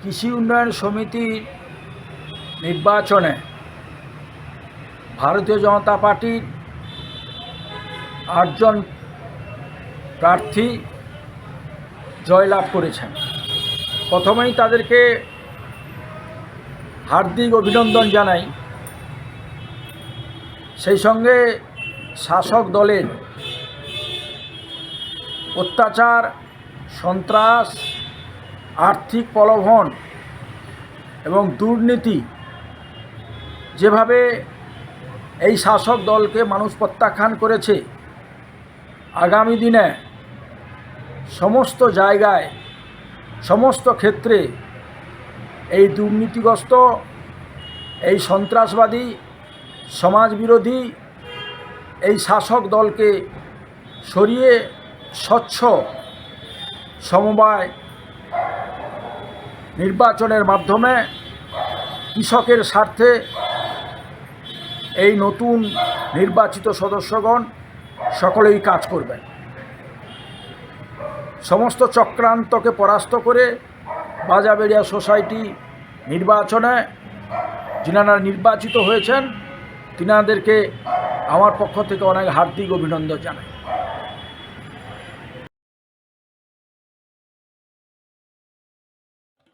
কৃষি উন্নয়ন সমিতির নির্বাচনে ভারতীয় জনতা পার্টির আটজন প্রার্থী জয়লাভ করেছেন। প্রথমেই তাদেরকে হার্দিক অভিনন্দন জানাই। সেই সঙ্গে শাসক দলের অত্যাচার, সন্ত্রাস আর্থিক প্রলোভন এবং দুর্নীতি যেভাবে এই শাসক দলকে মানুষ প্রত্যাখ্যান করেছে, আগামী দিনে সমস্ত জায়গায়, সমস্ত ক্ষেত্রে এই দুর্নীতিগ্রস্ত, এই সন্ত্রাসবাদী, সমাজবিরোধী, এই শাসক দলকে সরিয়ে স্বচ্ছ সমবায় নির্বাচনের মাধ্যমে কৃষকের স্বার্থে এই নতুন নির্বাচিত সদস্যগণ সকলেই কাজ করবেন। সমস্ত চক্রান্তকে পরাস্ত করে বাজাবেড়িয়া সোসাইটি নির্বাচনে যিনারা নির্বাচিত হয়েছেন, তিনাদেরকে আমার পক্ষ থেকে অনেক হার্দিক অভিনন্দন জানাই।